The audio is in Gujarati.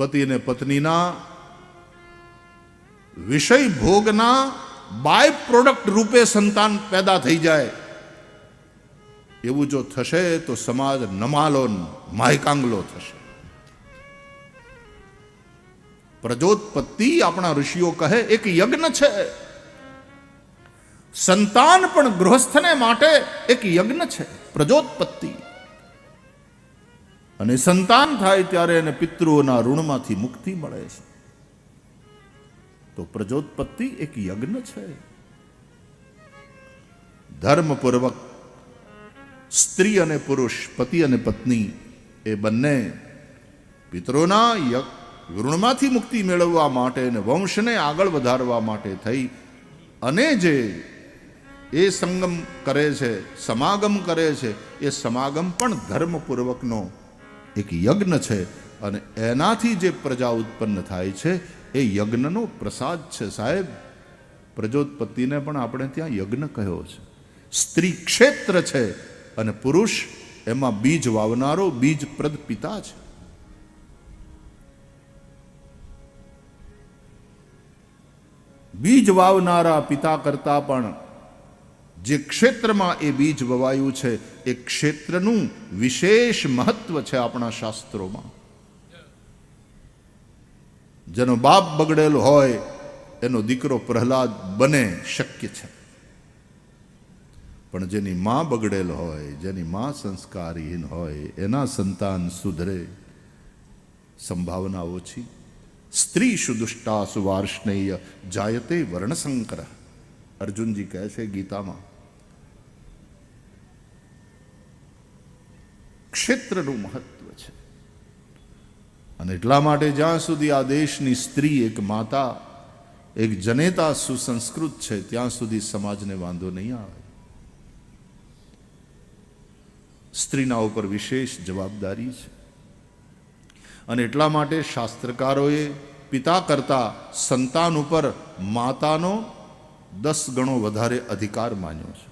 પતિ અને પત્નીના વિષય ભોગના બાય પ્રોડક્ટ રૂપે સંતાન પેદા થઈ જાય. એવું જો થશે તો સમાજ નમાલો માયકાંગલો થશે. પ્રજોત્પત્તિ આપણા ઋષિઓ કહે, એક યજ્ઞ છે. સંતાન પણ ગૃહસ્થને માટે એક યજ્ઞ છે, પ્રજોત્પત્તિ. અને સંતાન થાય ત્યારે એને પિતૃઓના ઋણમાંથી મુક્તિ મળે છે. તો પ્રજોત્પત્તિ એક યજ્ઞ છે. ધર્મપૂર્વક સ્ત્રી અને પુરુષ, પતિ અને પત્ની, એ બંને પિતરોના ઋણમાંથી મુક્તિ મેળવવા માટે અને વંશને આગળ વધારવા માટે થઈ અને જે એ સંગમ કરે છે, સમાગમ કરે છે, એ સમાગમ પણ ધર્મપૂર્વકનો એક યજ્ઞ છે અને એનાથી જે પ્રજા ઉત્પન્ન થાય છે, એ યજ્ઞનો પ્રસાદ છે. સાહેબ, પ્રજોત્પત્તિને પણ આપણે ત્યાં યજ્ઞ કહ્યો છે. સ્ત્રી ક્ષેત્ર છે અને પુરુષ એમાં બીજ વાવનારો બીજપ્રદ પિતા છે. બીજ વાવનારા પિતા કરતા પણ જે ક્ષેત્રમાં એ બીજ વવાયું છે, એ ક્ષેત્રનું વિશેષ મહત્વ છે આપણા શાસ્ત્રોમાં. જેનો બાપ બગડેલો હોય, એનો દીકરો પ્રહલાદ બને શક્ય છે. પણ જેની માં બગડેલ હોય, જેની માં સંસ્કારહીન હોય, એના સંતાન સુધરે. સંભાવના ઓછી. સ્ત્રી સુદુષ્ટા સુવાર્ષ્ણેય જાયતે વર્ણશંકર. અર્જુનજી કહે છે ગીતામાં ક્ષેત્રનું મહત્વ છે. અને એટલા માટે જ્યાં સુધી આ દેશની સ્ત્રી એક માતા, એક જનેતા સુસંસ્કૃત છે, ત્યાં સુધી સમાજને વાંધો નહીં આવે. સ્ત્રીના ઉપર વિશેષ જવાબદારી છે. અને એટલા માટે શાસ્ત્રકારોએ પિતા કરતા સંતાન ઉપર માતાનો દસ ગણો વધારે અધિકાર માન્યો છે.